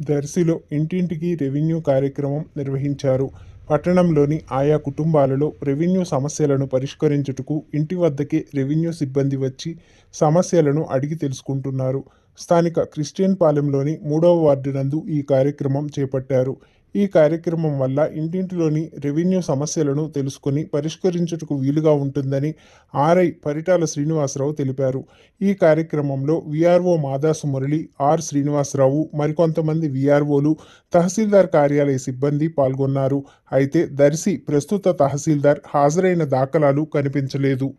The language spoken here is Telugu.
దర్శిలో ఇంటింటికి రెవెన్యూ కార్యక్రమం నిర్వహించారు. పట్టణంలోని ఆయా కుటుంబాలలో రెవెన్యూ సమస్యలను పరిష్కరించుటకు ఇంటి వద్దకే రెవెన్యూ సిబ్బంది వచ్చి సమస్యలను అడిగి తెలుసుకుంటున్నారు. స్థానిక క్రిస్టియన్ పాలెంలోని మూడవ వార్డు నందు ఈ కార్యక్రమం చేపట్టారు. ఈ కార్యక్రమం వల్ల ఇంటింటిలోని రెవెన్యూ సమస్యలను తెలుసుకుని పరిష్కరించుటకు వీలుగా ఉంటుందని ఆర్ఐ పరిటాల శ్రీనివాసరావు తెలిపారు. ఈ కార్యక్రమంలో విఆర్ఓ మాదాసు మురళి ఆర్ శ్రీనివాసరావు మరికొంతమంది విఆర్ఓలు తహసీల్దార్ కార్యాలయ సిబ్బంది పాల్గొన్నారు. అయితే దర్శి ప్రస్తుత తహసీల్దార్ హాజరైన దాఖలాలు కనిపించలేదు.